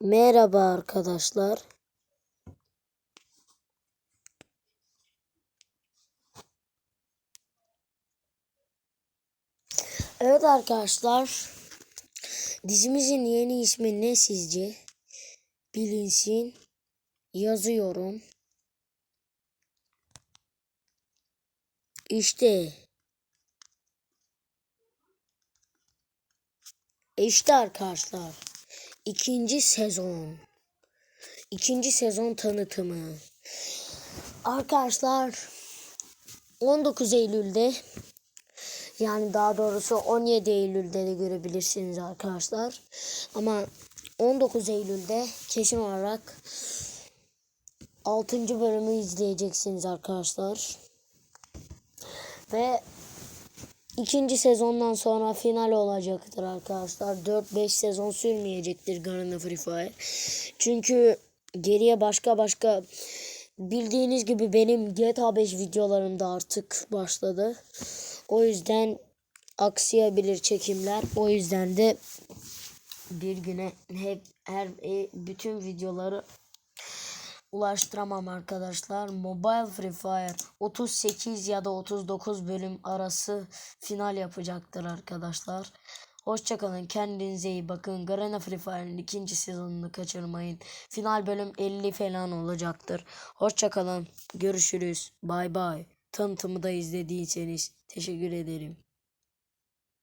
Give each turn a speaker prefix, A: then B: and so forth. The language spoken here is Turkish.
A: Merhaba arkadaşlar. Evet arkadaşlar. Dizimizin yeni ismi ne sizce? Bilinsin. Yazıyorum. İşte. İşte arkadaşlar. İkinci sezon. İkinci sezon tanıtımı. Arkadaşlar 19 Eylül'de yani daha doğrusu 17 Eylül'de de görebilirsiniz arkadaşlar. Ama 19 Eylül'de kesin olarak 6. bölümü izleyeceksiniz arkadaşlar. Ve ikinci sezondan sonra final olacaktır arkadaşlar. 4-5 sezon sürmeyecektir Garena Free Fire. Çünkü geriye başka başka bildiğiniz gibi benim GTA 5 videolarım da artık başladı. O yüzden aksayabilir çekimler. O yüzden de bir güne hep her e, bütün videoları ulaştıramam arkadaşlar. Mobile Free Fire 38 ya da 39 bölüm arası final yapacaktır arkadaşlar. Hoşçakalın. Kendinize iyi bakın. Garena Free Fire'ın ikinci sezonunu kaçırmayın. Final bölüm 50 falan olacaktır. Hoşçakalın. Görüşürüz. Bay bay. Tanıtımı da izlediyseniz teşekkür ederim.